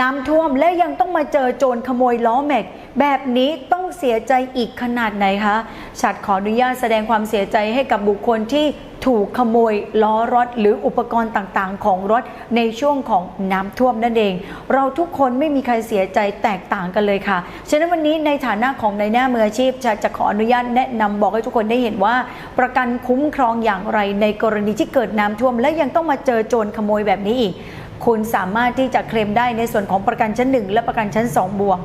น้ำท่วมและยังต้องมาเจอโจรขโมยล้อแม็ก แบบนี้ต้องเสียใจอีกขนาดไหนคะฉัดขออนุญาตแสดงความเสียใจให้กับบุคคลที่ถูกขโมยล้อรถหรืออุปกรณ์ต่างๆ ของรถในช่วงของน้ำท่วมนั่นเอง เราทุกคนไม่มีใครเสียใจแตกต่างกันเลยค่ะ ฉะนั้นวันนี้ในฐานะของในายหน้ามืออาชีพจะจะขออนุญาตแนะนำบอกให้ทุกคนได้เห็นว่า ประกันคุ้มครองอย่างไรในกรณีที่เกิดน้ำท่วม และยังต้องมาเจอโจรขโมยแบบนี้อีก คุณสามารถที่จะเคลมได้ในส่วนของประกันชั้น 1 และประกันชั้น 2 บวก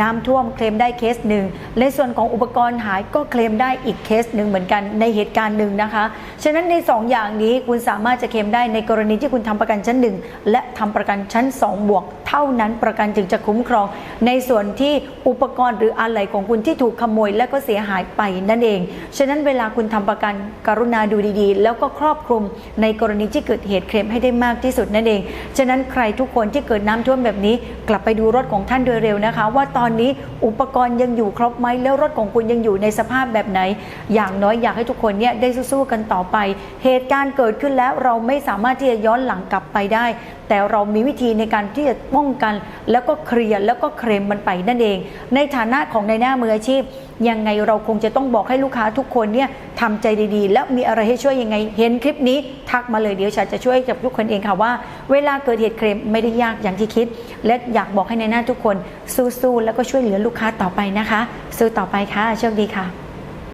น้ำท่วมเคลมได้เคสหนึ่งในส่วนของอุปกรณ์หายก็เคลมได้อีกเคสหนึ่งเหมือนกันในเหตุการณ์หนึ่งนะคะ ฉะนั้นใน 2 อย่างนี้คุณสามารถจะเคลมได้ในกรณีที่คุณทำประกันชั้น 1 และทำประกันชั้น 2 บวก เท่านั้นประกันจึงจะคุ้มครอง ในส่วนที่อุปกรณ์หรืออะไหล่ของคุณที่ถูกขโมยและก็เสียหายไปนั่นเอง ฉะนั้นเวลาคุณทำประกันกรุณาดูดีๆ แล้วก็ครอบคลุมในกรณีที่เกิดเหตุเคลมให้ได้มากที่สุดนั่นเองฉะนั้นใครทุกคนที่เกิดน้ำท่วมแบบนี้ กลับไปดูรถของท่านโดยเร็วนะคะ ว่าตอนนี้อุปกรณ์ยังอยู่ครบไหมแล้วรถของคุณยังอยู่ในสภาพแบบไหน อย่างน้อยอยากให้ทุกคนเนี่ยได้สู้ๆกันต่อไป เหตุการณ์เกิดขึ้นแล้วเราไม่สามารถที่จะย้อนหลังกลับไปได้ แต่เรามีวิธีในการที่จะป้องกัน แล้วก็เคลียร์แล้วก็เคลมมันไปนั่นเอง ในฐานะของในหน้ามืออาชีพ ยังไงเราคงจะต้องบอกให้ลูกค้าทุกคนเนี่ยทำใจดีๆ แล้วมีอะไรให้ช่วยยังไง เห็นคลิปนี้ทักมาเลยเดี๋ยวฉันจะช่วยกับทุกคนเองค่ะว่า เวลาเกิดเหตุเคลมไม่ได้ยากอย่างที่คิด และอยากบอกให้ในหน้าทุกคนสู้ๆแล้วก็ช่วยเหลือลูกค้าต่อไปนะคะ สู้ต่อไปค่ะโชคดีค่ะ